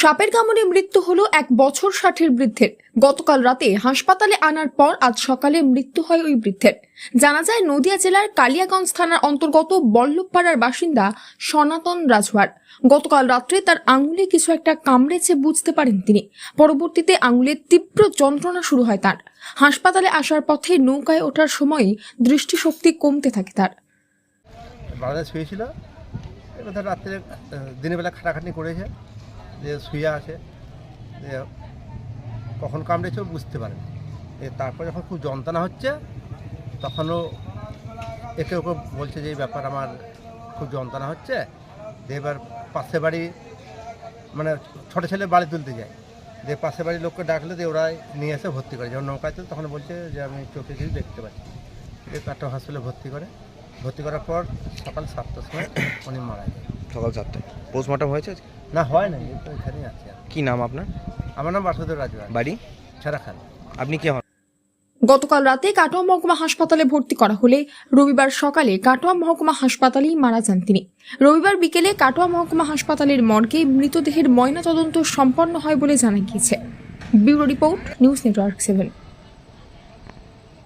সাপের কামড়ে মৃত্যু হলো এক বছর ষাটের বৃদ্ধের। গতকাল রাতে হাসপাতালে আনার পর আজ সকালে মৃত্যু হয় ওই বৃদ্ধের। জানা যায়, নদিয়া জেলার কালিয়াগঞ্জ থানার অন্তর্গত বল্লভপাড়ার বাসিন্দা সনাতন রাজওয়ার। গতকাল রাত্রে তার আঙুলে কিছু একটা কামড়েছে বুঝতে পারেন তিনি। পরবর্তীতে আঙুলে তীব্র যন্ত্রণা শুরু হয় তার। হাসপাতালে আসার পথে নৌকায় ওঠার সময় দৃষ্টিশক্তি কমতে থাকে তার। রাত্রে দিনের বেলা খাটাখাটনি করেছে। যে শুয়ে আছে, যে কখন কামড়েছে বুঝতে পারে তারপর যখন খুব যন্ত্রণা হচ্ছে, তখনও একে ওকে বলছে যে, এই ব্যাপার আমার খুব যন্ত্রণা হচ্ছে দিয়ে এবার পাশে বাড়ি মানে ছোটো ছেলে বাড়ি তুলতে যায়। দিয়ে পাশে বাড়ির লোককে ডাকলে দিয়ে ওরা নিয়ে এসে ভর্তি করে। যখন নৌকায় তুলে তখন বলছে যে, আমি চোখে কিছু দেখতে পাচ্ছি দিয়ে কাটো হসপিটালে ভর্তি করে। ভর্তি করার পর সকাল সাতটার সময় উনি মারা যায় সকাল সাতটায়। পোস্টমর্টম হয়েছে আজকে? না হয় না এখানেই আছে। কি নাম আপনার? আমার নাম বাসুদেব রাজওয়ার বাড়ি? ছাড়া খান আপনি কি হন? গতকাল রাতে কাটোয়া মহকুমা হাসপাতালে ভর্তি করা হলে রবিবার সকালে কাটোয়া মহকুমা হাসপাতালেই মারা যান তিনি। রবিবার বিকেলে কাটোয়া মহকুমা হাসপাতালের মর্গে মৃতদেহের ময়নাতদন্ত সম্পন্ন হয় বলে জানা গিয়েছে। Bureau report news network seven.